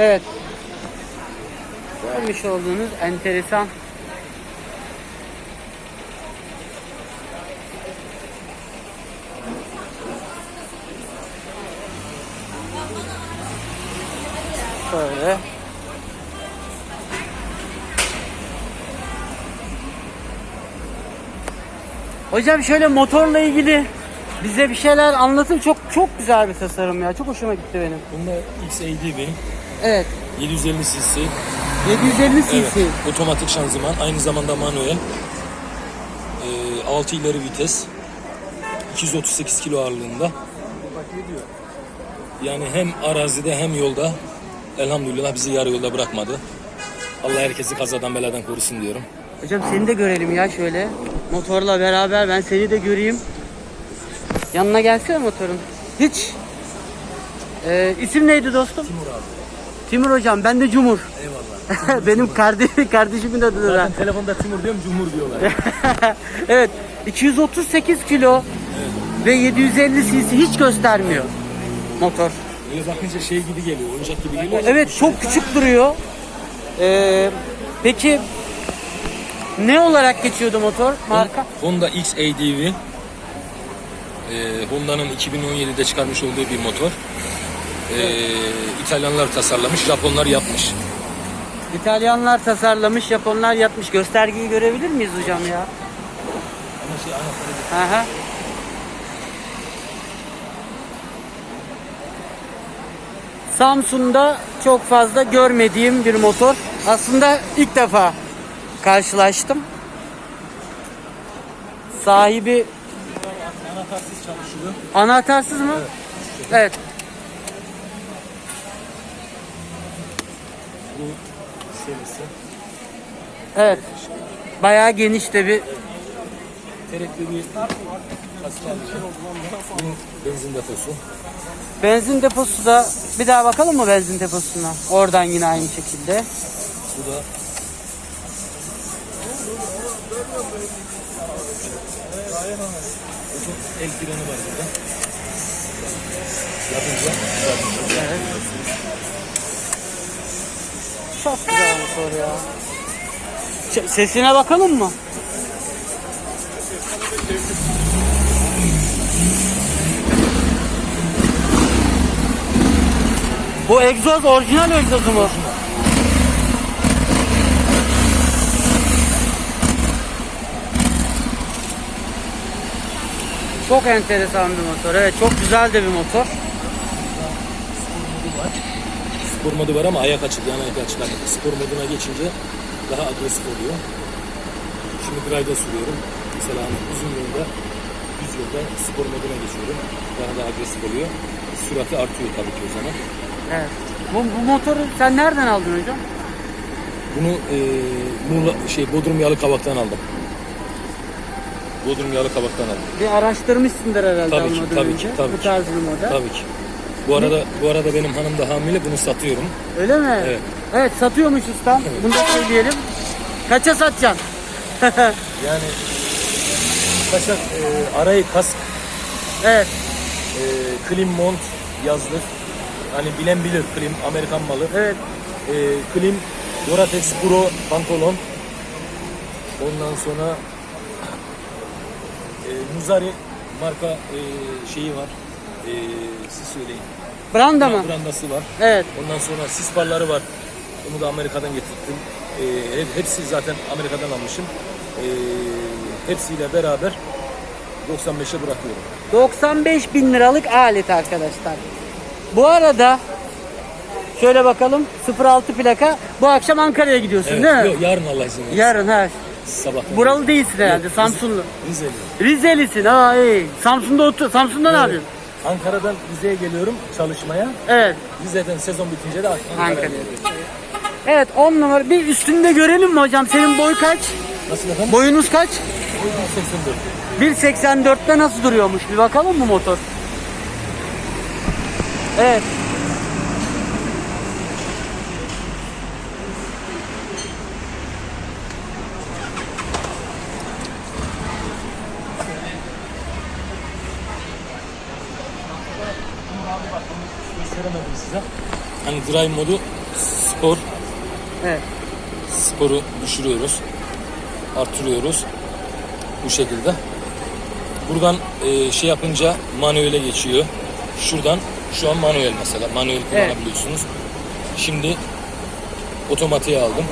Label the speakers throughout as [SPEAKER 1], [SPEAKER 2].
[SPEAKER 1] Evet. Görmüş olduğunuz enteresan. Şöyle. Hocam şöyle motorla ilgili bize bir şeyler anlatın. Çok çok güzel bir tasarım ya. Çok hoşuma gitti benim.
[SPEAKER 2] Bunda XADV
[SPEAKER 1] Evet.
[SPEAKER 2] 750 cc
[SPEAKER 1] 750 cc.
[SPEAKER 2] evet, otomatik şanzıman aynı zamanda manuel ee, 6 ileri vites 238 kilo ağırlığında yani hem arazide hem yolda elhamdülillah bizi yarı yolda bırakmadı. Allah herkesi kazadan beladan korusun diyorum.
[SPEAKER 1] Hocam seni de görelim ya şöyle. Motorla beraber ben seni de göreyim. Yanına gelsene motorun. Hiç. Ee, isim neydi dostum?
[SPEAKER 2] Timur abi.
[SPEAKER 1] Timur hocam. Ben de Cumhur.
[SPEAKER 2] Eyvallah.
[SPEAKER 1] Benim kardeşim, kardeşimin adı da.
[SPEAKER 2] Zaten telefonda Timur diyorum Cumhur diyorlar.
[SPEAKER 1] evet. 238 kilo ve 750 cc hiç göstermiyor motor.
[SPEAKER 2] Öyle bakınca şey gibi geliyor, oyuncak gibi geliyor.
[SPEAKER 1] Evet çok küçük duruyor. Ee, peki ne olarak geçiyordu motor marka?
[SPEAKER 2] Honda XADV. Ee, Honda'nın 2017'de çıkarmış olduğu bir motor. Ee, İtalyanlar tasarlamış, Japonlar yapmış.
[SPEAKER 1] İtalyanlar tasarlamış, Japonlar yapmış. Göstergeyi görebilir miyiz hocam ya?
[SPEAKER 2] Ama şey anahtarı
[SPEAKER 1] Aha. Samsun'da çok fazla görmediğim bir motor. Aslında ilk defa karşılaştım. Sahibi
[SPEAKER 2] anahtarsız çalışıyor.
[SPEAKER 1] anahtarsız mı? Evet.
[SPEAKER 2] Bu serisi.
[SPEAKER 1] Evet. Bayağı geniş de bir
[SPEAKER 2] Terekli bir hastane. Bu benzin deposu.
[SPEAKER 1] benzin deposu da bir daha bakalım mı benzin deposuna? Oradan yine aynı şekilde.
[SPEAKER 2] Bu da Çok el freni var burada. Yapınca
[SPEAKER 1] Evet. Çok güzel motor ya. Ç- Sesine bakalım mı? Bu egzoz orijinal egzozu mu? Çok enteresan bir motor. Evet çok güzel de bir motor.
[SPEAKER 2] spor modu var ama ayak açık, yan ayak açık. Spor moduna geçince daha agresif oluyor. Şimdi grayda sürüyorum. Mesela hani uzun yolda, düz yolda spor moduna geçiyorum. Daha da agresif oluyor. Sürati artıyor tabii ki o zaman.
[SPEAKER 1] Evet. Bu, bu motoru sen nereden aldın hocam?
[SPEAKER 2] Bunu eee Muğla, şey Bodrum Yalı Kavak'tan aldım. Bodrum Yalı Kavak'tan aldım.
[SPEAKER 1] Bir araştırmışsındır herhalde
[SPEAKER 2] Tabii ki,
[SPEAKER 1] almadan
[SPEAKER 2] tabii
[SPEAKER 1] önce.
[SPEAKER 2] ki, tabii
[SPEAKER 1] bu
[SPEAKER 2] ki.
[SPEAKER 1] tarz bir model.
[SPEAKER 2] Tabii ki. Bu arada bu arada benim hanım da hamile bunu satıyorum.
[SPEAKER 1] Öyle mi?
[SPEAKER 2] Evet.
[SPEAKER 1] Evet satıyormuş ustam. Bunu da söyleyelim. Kaça satacaksın?
[SPEAKER 2] Yani Kaşak eee arayı kask,
[SPEAKER 1] evet.
[SPEAKER 2] eee klim mont yazlık. Hani bilen bilir klim Amerikan malı.
[SPEAKER 1] Evet.
[SPEAKER 2] Eee klim Doratex Pro pantolon. Ondan sonra eee Muzari marka eee, şeyi var. Eee siz söyleyin.
[SPEAKER 1] Branda mı?
[SPEAKER 2] Brandası var.
[SPEAKER 1] Evet.
[SPEAKER 2] Ondan sonra sis farları var. Onu da Amerika'dan getirttim. Hep- hepsi zaten Amerika'dan almışım. Ee, hepsiyle beraber 95'e bırakıyorum.
[SPEAKER 1] 95 bin liralık alet arkadaşlar. Bu arada şöyle bakalım 06 plaka bu akşam Ankara'ya gidiyorsun
[SPEAKER 2] Evet,
[SPEAKER 1] değil mi?
[SPEAKER 2] yok, yarın Allah izin verirse.
[SPEAKER 1] Yarın ha.
[SPEAKER 2] Sabah.
[SPEAKER 1] Buralı değilsin herhalde
[SPEAKER 2] Yok,
[SPEAKER 1] Samsunlu.
[SPEAKER 2] Rizeli.
[SPEAKER 1] Rizelisin ha iyi. Samsun'da otur. Samsun'da ne yapıyorsun?
[SPEAKER 2] Ankara'dan Rize'ye geliyorum çalışmaya.
[SPEAKER 1] Evet.
[SPEAKER 2] Rize'den sezon bitince de Ankara'ya
[SPEAKER 1] Ankara'ya.
[SPEAKER 2] geliyorum.
[SPEAKER 1] Evet 10 numara. Bir üstünde görelim mi hocam? Senin boy kaç?
[SPEAKER 2] Nasıl efendim?
[SPEAKER 1] Boyunuz kaç?
[SPEAKER 2] 84.
[SPEAKER 1] 1.84'te nasıl duruyormuş? Bir bakalım mı motor? Evet.
[SPEAKER 2] Size. Hani drive modu spor.
[SPEAKER 1] Evet.
[SPEAKER 2] Sporu düşürüyoruz. Artırıyoruz. Bu şekilde. Buradan e, şey yapınca manuele geçiyor. Şuradan şu an manuel mesela. Manuel kullanabiliyorsunuz. Şimdi otomatiğe aldım.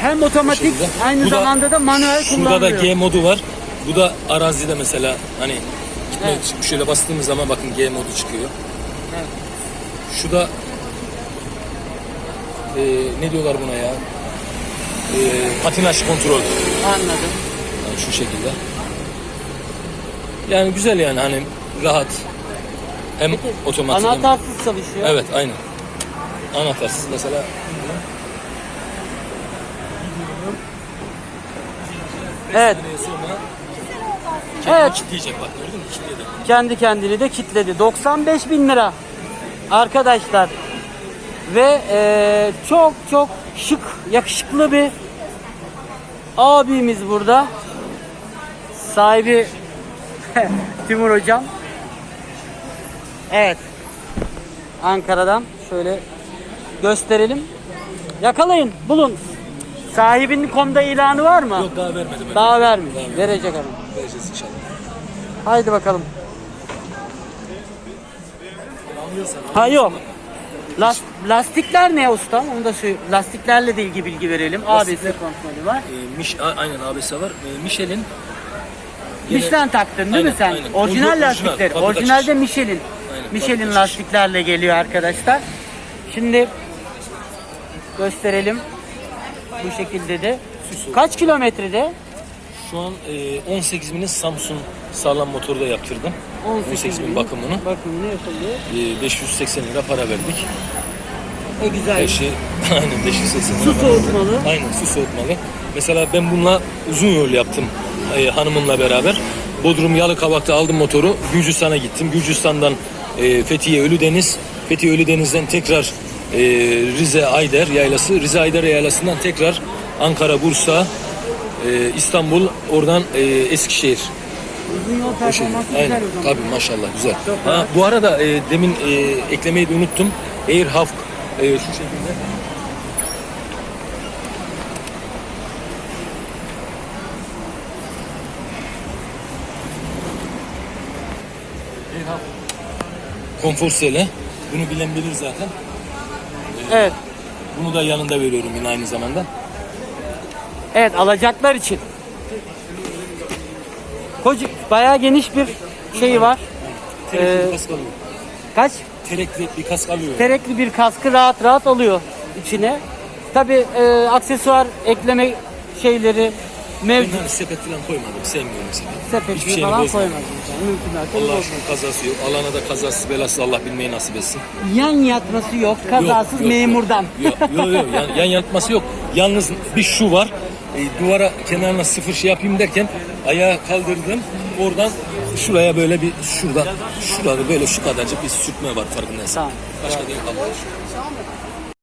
[SPEAKER 1] Hem otomatik aynı
[SPEAKER 2] Bu da-
[SPEAKER 1] zamanda da manuel
[SPEAKER 2] Şurada
[SPEAKER 1] kullanılıyor.
[SPEAKER 2] da G modu var. Bu da arazide mesela hani gitmek için şöyle bastığımız zaman bakın G modu çıkıyor. Şu da e, ne diyorlar buna ya? E, patinaj kontrol.
[SPEAKER 1] Anladım.
[SPEAKER 2] Yani şu şekilde. Yani güzel yani hani rahat. Hem otomatik hem-
[SPEAKER 1] Anahtarsız çalışıyor.
[SPEAKER 2] Evet aynen. Anahtarsız mesela.
[SPEAKER 1] Evet.
[SPEAKER 2] Sonra
[SPEAKER 1] Evet.
[SPEAKER 2] kendini kilitleyecek bak gördün mü? Kilitledi.
[SPEAKER 1] Kendi kendini de kitledi. 95 bin lira arkadaşlar. Ve eee, çok çok şık, yakışıklı bir abimiz burada. Sahibi Timur Hocam. Evet. Ankara'dan şöyle gösterelim. Yakalayın, bulun. Sahibinin komda ilanı var mı?
[SPEAKER 2] Yok daha vermedi ben.
[SPEAKER 1] Daha
[SPEAKER 2] vermedi.
[SPEAKER 1] Verecek ama.
[SPEAKER 2] Vereceğiz inşallah.
[SPEAKER 1] Haydi bakalım. Ha yok. Last, lastikler ne ustam? Onu da söyle. Lastiklerle de ilgili bilgi verelim. ABS
[SPEAKER 2] Lastikler-
[SPEAKER 1] kontrolü var.
[SPEAKER 2] E, Mich, a- aynen ABS var. E, Michelin
[SPEAKER 1] Michelin taktın değil mi
[SPEAKER 2] Aynen,
[SPEAKER 1] sen?
[SPEAKER 2] aynen.
[SPEAKER 1] Orijinal
[SPEAKER 2] Orijinal,
[SPEAKER 1] lastikler.
[SPEAKER 2] fabrika
[SPEAKER 1] Orijinalde
[SPEAKER 2] çıkışı.
[SPEAKER 1] Michelin.
[SPEAKER 2] Aynen,
[SPEAKER 1] Michelin
[SPEAKER 2] fabrika
[SPEAKER 1] lastiklerle geliyor arkadaşlar. Şimdi gösterelim. Bu şekilde de. Kaç kilometrede?
[SPEAKER 2] Şu an e, 18 binin Samsung sağlam motoru da yaptırdım. 18 bin
[SPEAKER 1] bin
[SPEAKER 2] bakımını.
[SPEAKER 1] Bakımını yapılıyor.
[SPEAKER 2] E, 580 lira para verdik.
[SPEAKER 1] E güzel.
[SPEAKER 2] Her şey aynen 580 lira.
[SPEAKER 1] Su soğutmalı.
[SPEAKER 2] Aynen su soğutmalı. Mesela ben bununla uzun yol yaptım e, hanımımla beraber. Bodrum Yalıkavak'ta aldım motoru. Gürcistan'a gittim. Gürcistan'dan e, Fethiye Ölüdeniz. Fethiye Ölüdeniz'den tekrar e, Rize Ayder yaylası. Rize Ayder yaylasından tekrar Ankara, Bursa, e, İstanbul, oradan e, Eskişehir.
[SPEAKER 1] Uzun yol
[SPEAKER 2] şey,
[SPEAKER 1] performansı güzel
[SPEAKER 2] aynen.
[SPEAKER 1] o zaman.
[SPEAKER 2] Tabii maşallah güzel.
[SPEAKER 1] Çok
[SPEAKER 2] Ha, bu arada e, demin e, eklemeyi de unuttum. Air Hawk e, şu şekilde. Konfor sele. Bunu bilen bilir zaten.
[SPEAKER 1] Evet.
[SPEAKER 2] Bunu da yanında veriyorum yine aynı zamanda.
[SPEAKER 1] Evet alacaklar için. Koca, bayağı geniş bir şey var.
[SPEAKER 2] Terekli
[SPEAKER 1] Ee,
[SPEAKER 2] bir kask alıyor.
[SPEAKER 1] Kaç?
[SPEAKER 2] Terekli bir kask alıyor.
[SPEAKER 1] Terekli bir kaskı rahat rahat alıyor içine. Tabi aksesuar ekleme şeyleri mevcut.
[SPEAKER 2] hani sepet falan koymadım. Sevmiyorum sepet.
[SPEAKER 1] Sepetli
[SPEAKER 2] Hiçbir şeyini
[SPEAKER 1] falan
[SPEAKER 2] bozmadım.
[SPEAKER 1] Mümkün mertebe
[SPEAKER 2] Allah aşkına kazası yok. Alana da kazasız belasız Allah bilmeyi nasip etsin.
[SPEAKER 1] Yan yatması yok. Kazasız
[SPEAKER 2] Yok, yok,
[SPEAKER 1] memurdan.
[SPEAKER 2] Yok yok. yok. Yan, yan yatması yok. Yalnız bir şu var. E, duvara kenarına sıfır şey yapayım derken ayağı kaldırdım. Oradan şuraya böyle bir şuradan şurada böyle şu kadarcık bir sürtme var farkındaysan.
[SPEAKER 1] Tamam.
[SPEAKER 2] Başka değil.